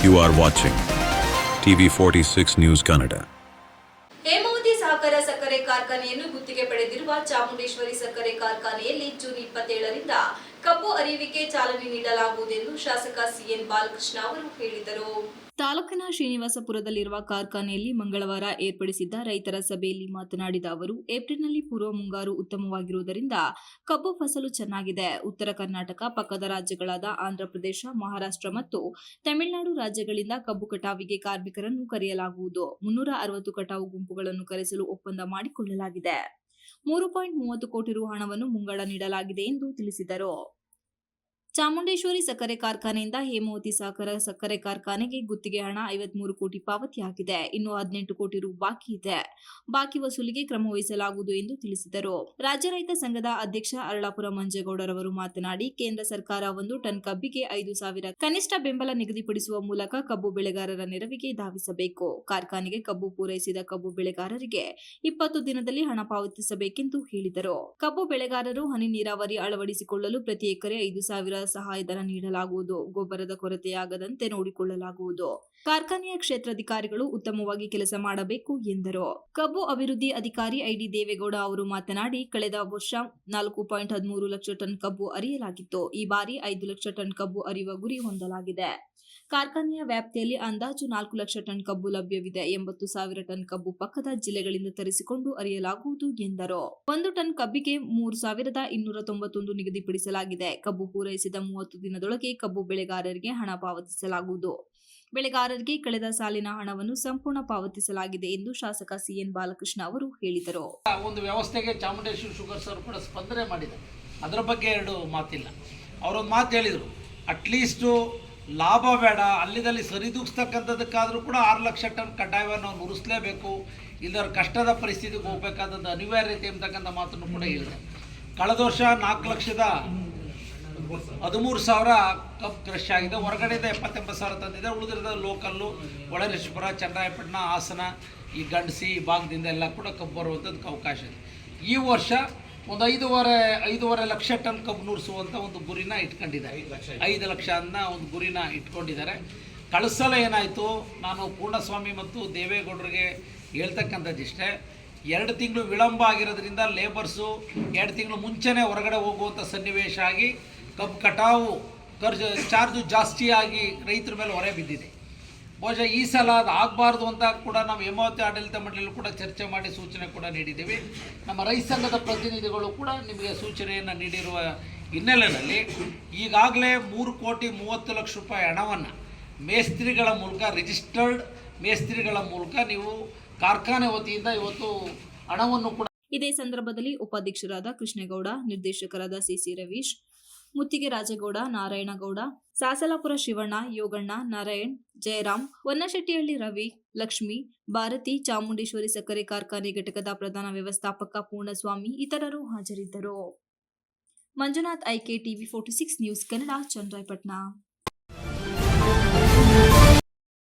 You are watching TV 46 News Kannada. Hemavathi ಸಹಕಾರ ಸಕ್ಕರೆ ಕಾರ್ಖಾನೆಯನ್ನು ಗುತ್ತಿಗೆ ಪಡೆದಿರುವ ಚಾಮುಂಡೇಶ್ವರಿ ಸಕ್ಕರೆ ಕಾರ್ಖಾನೆಯಲ್ಲಿ ಜೂನ್ ಇಪ್ಪತ್ತೇಳರಿಂದ ಕಬ್ಬು ಅರಿವಿಗೆ ಚಾಲನೆ ನೀಡಲಾಗುವುದೆಂದು ಶಾಸಕ ಸಿಎನ್ ಬಾಲಕೃಷ್ಣ ಅವರು ಹೇಳಿದರು. ತಾಲೂಕಿನ ಶ್ರೀನಿವಾಸಪುರದಲ್ಲಿರುವ ಕಾರ್ಖಾನೆಯಲ್ಲಿ ಮಂಗಳವಾರ ಏರ್ಪಡಿಸಿದ್ದ ರೈತರ ಸಭೆಯಲ್ಲಿ ಮಾತನಾಡಿದ ಅವರು, ಏಪ್ರಿಲ್ನಲ್ಲಿ ಪೂರ್ವ ಮುಂಗಾರು ಉತ್ತಮವಾಗಿರುವುದರಿಂದ ಕಬ್ಬು ಫಸಲು ಚೆನ್ನಾಗಿದೆ. ಉತ್ತರ ಕರ್ನಾಟಕ, ಪಕ್ಕದ ರಾಜ್ಯಗಳಾದ ಆಂಧ್ರಪ್ರದೇಶ ಮಹಾರಾಷ್ಟ್ರ ಮತ್ತು ತಮಿಳುನಾಡು ರಾಜ್ಯಗಳಿಂದ ಕಬ್ಬು ಕಟಾವಿಗೆ ಕಾರ್ಮಿಕರನ್ನು ಕರೆಯಲಾಗುವುದು. ಮುನ್ನೂರ ಅರವತ್ತು ಕಟಾವು ಗುಂಪುಗಳನ್ನು ಕರೆಸಲು ಒಪ್ಪಂದ ಮಾಡಿಕೊಳ್ಳಲಾಗಿದೆ. ಮೂರು ಪಾಯಿಂಟ್ ಮೂವತ್ತು ಕೋಟಿ ರು ಹಣವನ್ನು ಮುಂಗಡ ನೀಡಲಾಗಿದೆ ಎಂದು ತಿಳಿಸಿದರು. ಚಾಮುಂಡೇಶ್ವರಿ ಸಕ್ಕರೆ ಕಾರ್ಖಾನೆಯಿಂದ ಹೇಮಾವತಿ ಸಹಕಾರ ಸಕ್ಕರೆ ಕಾರ್ಖಾನೆಗೆ ಗುತ್ತಿಗೆ ಹಣ ಐವತ್ಮೂರು ಕೋಟಿ ಪಾವತಿಯಾಗಿದೆ ಇನ್ನು ಹದಿನೆಂಟು ಕೋಟಿ ರು ಬಾಕಿ ಇದೆ. ಬಾಕಿ ವಸೂಲಿಗೆ ಕ್ರಮ ವಹಿಸಲಾಗುವುದು ಎಂದು ತಿಳಿಸಿದರು. ರಾಜ್ಯ ರೈತ ಸಂಘದ ಅಧ್ಯಕ್ಷ ಅರಳಾಪುರ ಮಂಜೇಗೌಡರವರು ಮಾತನಾಡಿ, ಕೇಂದ್ರ ಸರ್ಕಾರ ಒಂದು ಟನ್ ಕಬ್ಬಿಗೆ ಐದು ಸಾವಿರ ಕನಿಷ್ಠ ಬೆಂಬಲ ನಿಗದಿಪಡಿಸುವ ಮೂಲಕ ಕಬ್ಬು ಬೆಳೆಗಾರರ ನೆರವಿಗೆ ಧಾವಿಸಬೇಕು. ಕಾರ್ಖಾನೆಗೆ ಕಬ್ಬು ಪೂರೈಸಿದ ಕಬ್ಬು ಬೆಳೆಗಾರರಿಗೆ ಇಪ್ಪತ್ತು ದಿನದಲ್ಲಿ ಹಣ ಪಾವತಿಸಬೇಕೆಂದು ಹೇಳಿದರು. ಕಬ್ಬು ಬೆಳೆಗಾರರು ಹನಿ ನೀರಾವರಿ ಅಳವಡಿಸಿಕೊಳ್ಳಲು ಪ್ರತಿ ಎಕರೆ ಐದು ಸಾವಿರ ಸಹಾಯಧನ ನೀಡಲಾಗುವುದು ಗೊಬ್ಬರದ ಕೊರತೆಯಾಗದಂತೆ ನೋಡಿಕೊಳ್ಳಲಾಗುವುದು. ಕಾರ್ಖಾನೆಯ ಕ್ಷೇತ್ರಾಧಿಕಾರಿಗಳು ಉತ್ತಮವಾಗಿ ಕೆಲಸ ಮಾಡಬೇಕು ಎಂದರು. ಕಬ್ಬು ಅಭಿವೃದ್ಧಿ ಅಧಿಕಾರಿ ಐಡಿ ದೇವೇಗೌಡ ಅವರು ಮಾತನಾಡಿ, ಕಳೆದ ವರ್ಷ ನಾಲ್ಕು ಪಾಯಿಂಟ್ ಹದಿಮೂರು ಲಕ್ಷ ಟನ್ ಕಬ್ಬು ಅರಿಯಲಾಗಿತ್ತು ಈ ಬಾರಿ ಐದು ಲಕ್ಷ ಟನ್ ಕಬ್ಬು ಅರಿಯುವ ಗುರಿ ಹೊಂದಲಾಗಿದೆ. ಕಾರ್ಖಾನೆಯ ವ್ಯಾಪ್ತಿಯಲ್ಲಿ ಅಂದಾಜು ನಾಲ್ಕು ಲಕ್ಷ ಟನ್ ಕಬ್ಬು ಲಭ್ಯವಿದೆ, ಎಂಬತ್ತು ಸಾವಿರ ಟನ್ ಕಬ್ಬು ಪಕ್ಕದ ಜಿಲ್ಲೆಗಳಿಂದ ತರಿಸಿಕೊಂಡು ಅರಿಯಲಾಗುವುದು ಎಂದರು. ಒಂದು ಟನ್ ಕಬ್ಬಿಗೆ ಮೂರು ಸಾವಿರದ ಇನ್ನೂರ ತೊಂಬತ್ತೊಂದು ನಿಗದಿಪಡಿಸಲಾಗಿದೆ. ಕಬ್ಬು ಪೂರೈಸಿದ ಮೂವತ್ತು ದಿನದೊಳಗೆ ಕಬ್ಬು ಬೆಳೆಗಾರರಿಗೆ ಹಣ ಪಾವತಿಸಲಾಗುವುದು. ಬೆಳೆಗಾರರಿಗೆ ಕಳೆದ ಸಾಲಿನ ಹಣವನ್ನು ಸಂಪೂರ್ಣ ಪಾವತಿಸಲಾಗಿದೆ ಎಂದು ಶಾಸಕ ಸಿಎನ್ ಬಾಲಕೃಷ್ಣ ಅವರು ಹೇಳಿದರು. ಒಂದು ವ್ಯವಸ್ಥೆಗೆ ಚಾಮುಂಡೇಶ್ವರಿ ಶುಗರ್ ಸರ್ ಕೂಡ ಸ್ಪಂದನೆ ಮಾಡಿದ್ದಾರೆ. ಅದರ ಬಗ್ಗೆ ಎರಡು ಮಾತಿಲ್ಲ. ಅವರೊಂದು ಮಾತು ಹೇಳಿದರು. ಅಟ್ಲೀಸ್ಟು ಲಾಭ ಬೇಡ ಅಲ್ಲಿದಲ್ಲಿ ಸರಿದೂಗಿಸ್ತಕ್ಕಂಥದ್ದಕ್ಕಾದರೂ ಕೂಡ ಆರು ಲಕ್ಷ ಟನ್ ಕಡ್ಡಾಯವನ್ನು ನಾವು ನುರಿಸಲೇಬೇಕು ಇಲ್ಲದವ್ರ ಕಷ್ಟದ ಪರಿಸ್ಥಿತಿಗೆ ಹೋಗ್ಬೇಕಾದದ್ದು ಅನಿವಾರ್ಯತೆ ಎಂಬತಕ್ಕಂಥ ಮಾತನ್ನು ಕೂಡ ಹೇಳಿದೆ ಕಳೆದ ವರ್ಷ ನಾಲ್ಕು ಲಕ್ಷದ ಹದಿಮೂರು ಸಾವಿರ ಕಪ್ ಕ್ರಶ್ ಆಗಿದೆ. ಹೊರಗಡೆಯಿಂದ ಎಪ್ಪತ್ತೆಂಬತ್ತು ಸಾವಿರ ತಂದಿದೆ ಉಳಿದಿರದ ಲೋಕಲ್ಲು ಒಳರೇಶ್ವರ ಚನ್ನರಾಯಪಟ್ಟಣ, ಹಾಸನ, ಈ ಗಂಡಸಿ, ಈ ಭಾಗದಿಂದ ಎಲ್ಲ ಕೂಡ ಕಬ್ಬು ಬರುವಂಥದ್ದಕ್ಕೆ ಅವಕಾಶ ಇದೆ. ಈ ವರ್ಷ ಒಂದು ಐದೂವರೆ ಐದೂವರೆ ಲಕ್ಷ ಟನ್ ಕಬ್ಬು ನೂರಿಸುವಂತ ಒಂದು ಗುರಿನ ಇಟ್ಕೊಂಡಿದ್ದಾರೆ. ಐದು ಲಕ್ಷ ಅನ್ನ ಒಂದು ಗುರಿನ ಇಟ್ಕೊಂಡಿದ್ದಾರೆ. ಕಳಿಸಲ ಏನಾಯಿತು? ನಾನು ಪೂರ್ಣಸ್ವಾಮಿ ಮತ್ತು ದೇವೇಗೌಡರಿಗೆ ಹೇಳ್ತಕ್ಕಂಥದ್ದಿಷ್ಟೇ ಎರಡು ತಿಂಗಳು ವಿಳಂಬ ಆಗಿರೋದ್ರಿಂದ ಲೇಬರ್ಸು ಎರಡು ತಿಂಗಳು ಮುಂಚೆನೇ ಹೊರಗಡೆ ಹೋಗುವಂಥ ಸನ್ನಿವೇಶ ಆಗಿ ಕಬ್ಬು ಕಟಾವು ಖರ್ಚು ಚಾರ್ಜು ಜಾಸ್ತಿಯಾಗಿ ರೈತರ ಮೇಲೆ ಹೊರೆ ಬಿದ್ದಿದೆ. ಬಹುಶಃ ಈ ಸಲ ಅದು ಆಗಬಾರ್ದು ಅಂತ ಕೂಡ ನಾವು ಹೇಮಾವತಿ ಆಡಳಿತ ಮಂಡಳಿಯಲ್ಲೂ ಕೂಡ ಚರ್ಚೆ ಮಾಡಿ ಸೂಚನೆ ಕೂಡ ನೀಡಿದ್ದೀವಿ. ನಮ್ಮ ರೈತ ಸಂಘದ ಪ್ರತಿನಿಧಿಗಳು ಕೂಡ ನಿಮಗೆ ಸೂಚನೆಯನ್ನು ನೀಡಿರುವ ಹಿನ್ನೆಲೆಯಲ್ಲಿ ಈಗಾಗಲೇ ಮೂರು ಕೋಟಿ ಮೂವತ್ತು ಲಕ್ಷ ರೂಪಾಯಿ ಹಣವನ್ನು ಮೇಸ್ತ್ರಿಗಳ ಮೂಲಕ ರಿಜಿಸ್ಟರ್ಡ್ ಮೇಸ್ತ್ರಿಗಳ ಮೂಲಕ ನೀವು ಕಾರ್ಖಾನೆ ವತಿಯಿಂದ ಇವತ್ತು ಹಣವನ್ನು ಕೂಡ ಇದೇ ಸಂದರ್ಭದಲ್ಲಿ ಉಪಾಧ್ಯಕ್ಷರಾದ ಕೃಷ್ಣೇಗೌಡ, ನಿರ್ದೇಶಕರಾದ ಸಿಸಿ ರವೀಶ್ ಮುತ್ತಿಗೆ ರಾಜೇಗೌಡ, ನಾರಾಯಣಗೌಡ, ಸಾಸಲಾಪುರ ಶಿವಣ್ಣ, ಯೋಗಣ್ಣ, ನಾರಾಯಣ್, ಜಯರಾಮ್, ಹೊನ್ನಶೆಟ್ಟಿಹಳ್ಳಿ ರವಿ, ಲಕ್ಷ್ಮಿ, ಭಾರತಿ, ಚಾಮುಂಡೇಶ್ವರಿ ಸಕ್ಕರೆ ಕಾರ್ಖಾನೆ ಘಟಕದ ಪ್ರಧಾನ ವ್ಯವಸ್ಥಾಪಕ ಪೂರ್ಣಸ್ವಾಮಿ ಇತರರು ಹಾಜರಿದ್ದರು. Manjunath ಐಕೆ TV forty six news, Kannada, Channarayapatna.